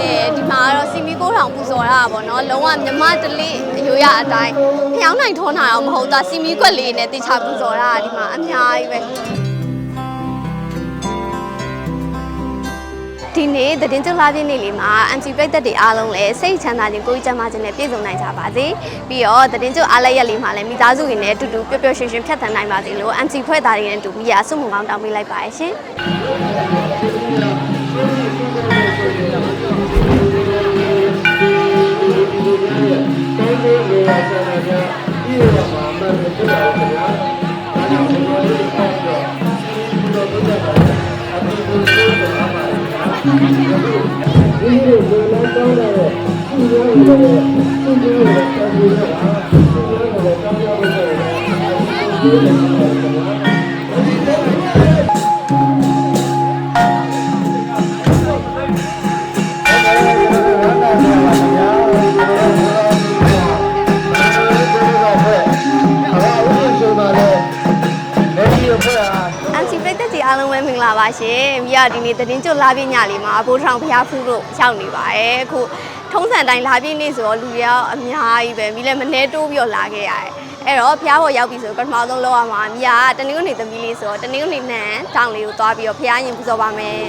အဲဒီမှာကတော့စီမီကိုထောင်ပူဇော်တာပေါ့နော်လုံးဝမြမတလေးအယိုးရအတိုင်းဖျောင်းနိုင်ထုံးတာတော့မဟုတ်တာစီမီကွက်လေးနဲ့တေချာပူဇော်တာဒီမှာအများကြီးပဲ ဒီနေ့သတင်းကြလာပြည့်နေ့လေးမှာအန်တီပိတ်သက်တွေအားလုံးလည်းစိတ်ချမ်းသာခြင်းကိုယ်ကျန်းမာခြင်းနဲ့ပြည့်စုံနိုင်ကြပါစေပြီးတော့သတင်းကြအားလည်းရက်လေးမှာလည်းမိသားစုတွေနဲ့အတူတူပျော်ပျော်ရွှင်ရွှင်ဖြတ်သန်းနိုင်ပါစေလို့အန်တီဖွဲ့သားတွေနဲ့အတူမိယာဆုမွန်ကောင်းတောင်းပေးလိုက်ပါရရှင် အန်စီပိတ်သက်ကြီးအားလုံးပဲမင်္ဂလာပါရှင်။မိရဒီနေ့သတင်းကြွလာပြည့်ညလေးမှာဘိုးထောင်ဖျားဖူးတို့ရောက်နေပါတယ်။အခု ထုံးစံတိုင်းလာပြည့်နေ့ဆိုတော့လူတွေကအများကြီးပဲမိလည်းမနှဲတိုးပြီးတော့လာခဲ့ရတယ်။အဲ့တော့ဖျားပေါ်ရောက်ပြီဆိုပထမဆုံးလောက်ရမှာမိရတနင်္ဂနွေသမီးလေးဆိုတော့တနင်္ဂနွေနန်းတောင်လေးကိုသွားပြီးတော့ဖျားရင်ပူဇော်ပါမယ်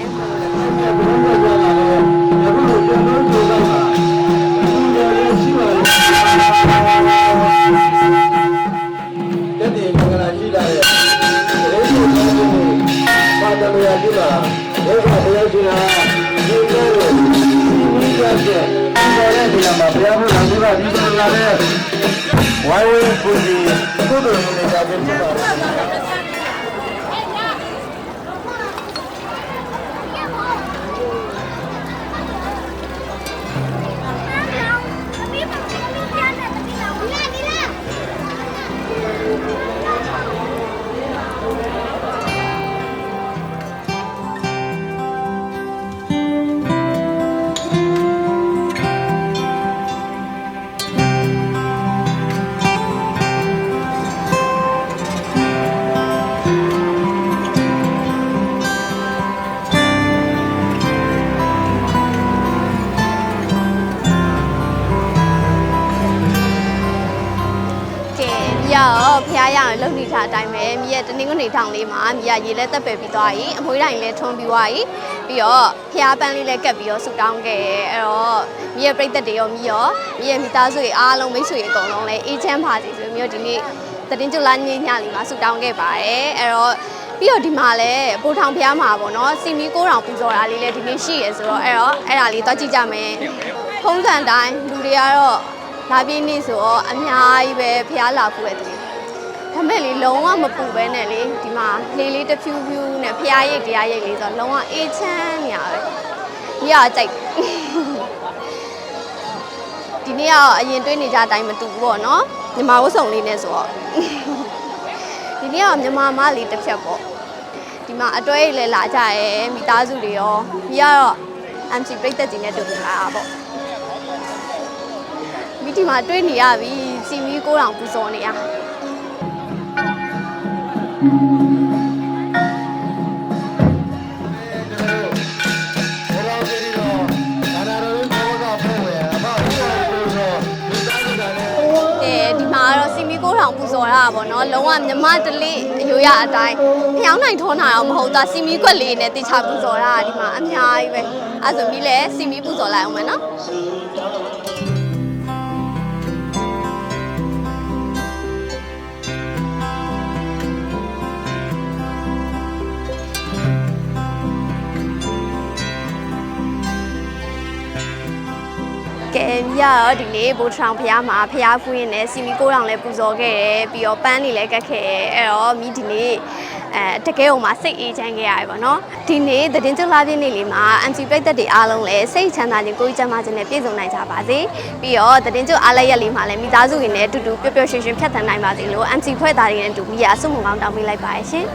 ။ ဒီလိုတဲ့ဒီမှာဘုရားဘုရားဒီကဒီလိုလာတဲ့ဝိုင်းဝန်းပူဇီကုသိုလ်နေတာဖြစ်ပါ မြရောဖះရအောင်လုံနေထားအတိုင်းပဲမြရဲ့တနင်္ဂနွေထောင်လေးမှာမြရေလဲတက်ပယ်ပြီးသွားပြီအမွှေးတိုင်းလဲထွန်းပြီးသွားပြီပြီးတော့ဖះပန်းလေးလဲကတ်ပြီးတော့ဆူတောင်းခဲ့ရဲအဲ့တော့မြရဲ့ပြိသက်တွေရောမြရောမြရဲ့မိသားစုတွေအားလုံးမိတ်ဆွေတွေအကုန်လုံးလဲအေးချမ်းပါစေဆိုမြရောဒီနေ့သတင်းကြလာညညလေးမှာဆူတောင်းခဲ့ပါတယ်အဲ့တော့ပြီးတော့ဒီမှာလဲပိုထောင်ဖះမှာပေါ့နော်စီမီကိုတောင်ပူဇော်တာလေးလဲဒီနေ့ရှိရယ်ဆိုတော့အဲ့တော့အဲ့ဒါလေးတော့ကြည့်ကြမယ်ထုံးစံတိုင်းလူတွေကတော့လာပြင်းနေဆိုတော့အများကြီးပဲဖျားလာပူရဲ့တည်း ဒါမဲ့လေလုံးဝမပူပဲနဲ့လေဒီမှာလေလေးတစ်ဖြူဖြူနဲ့ဖျားရိတ်တရားရိတ်လေးဆိုတော့လုံးဝအေးချမ်းနေရပဲညရကြိုက်ဒီနေ့ကအရင်တွေးနေကြအတိုင်းမတူဘူးပေါ့နော်ညီမဝတ်စုံလေးနဲ့ဆိုတော့ဒီနေ့ကညီမမလေးတစ်ဖြတ်ပေါ့ဒီမှာအတွဲလေးလာကြရဲမိသားစုတွေရောမိကတော့ MC ပြိသက်ကြီးနဲ့တူတူလာတာပေါ့မိတီမှာတွေ့နေရပြီစီမီကိုတောင်ပူဇော်နေရ ဘုရားပြည်တော်ဒါနာတော်ဘောကဖွဲ့ဝယ်အမဘုရားပူဇော်ဒီသားစုတာနဲ့ကဲဒီမှာကတော့စီမီကိုတောင်ပူဇော်တာပေါ့နော်လုံးဝမြမတလေးအယိုးရအတိုင်းဖျောင်းနိုင်ထုံးတာတော့မဟုတ်တာစီမီကွက်လေးနဲ့တေချာပူဇော်တာဒီမှာအများကြီးပဲအဲဆိုပြီးလဲစီမီပူဇော်လိုက်အောင်မယ်နော် ကဲမြရောဒီနေ့ဘိုးထောင်ဖះမှာဖះဖူးရင်လည်းစီမီကိုတောင်လည်းပူဇော်ခဲ့တယ်ပြီးတော့ပန်းနေလည်းကတ်ခဲ့တယ်အဲ့တော့မိဒီနေ့အဲတကယ်ဟိုမှာစိတ်အေးချမ်းခဲ့ရတယ်ပေါ့နော်ဒီနေ့သတင်းကြလာပြည့်နေ့လေးမှာအန်တီပိတ်သက်တွေအားလုံးလည်းစိတ်ချမ်းသာခြင်းကိုယ်ကျန်းမာခြင်းနဲ့ပြည့်စုံနိုင်ကြပါစေပြီးတော့သတင်းကြအားလည်းရက်လေးမှာလည်းမိသားစုတွေနဲ့အတူတူပျော်ပျော်ရွှင်ရွှင်ဖြတ်သန်းနိုင်ပါစေလို့အန်တီဖွဲ့သားတွေနဲ့အတူမိယာဆုမွန်ကောင်းတောင်းပေးလိုက်ပါရရှင်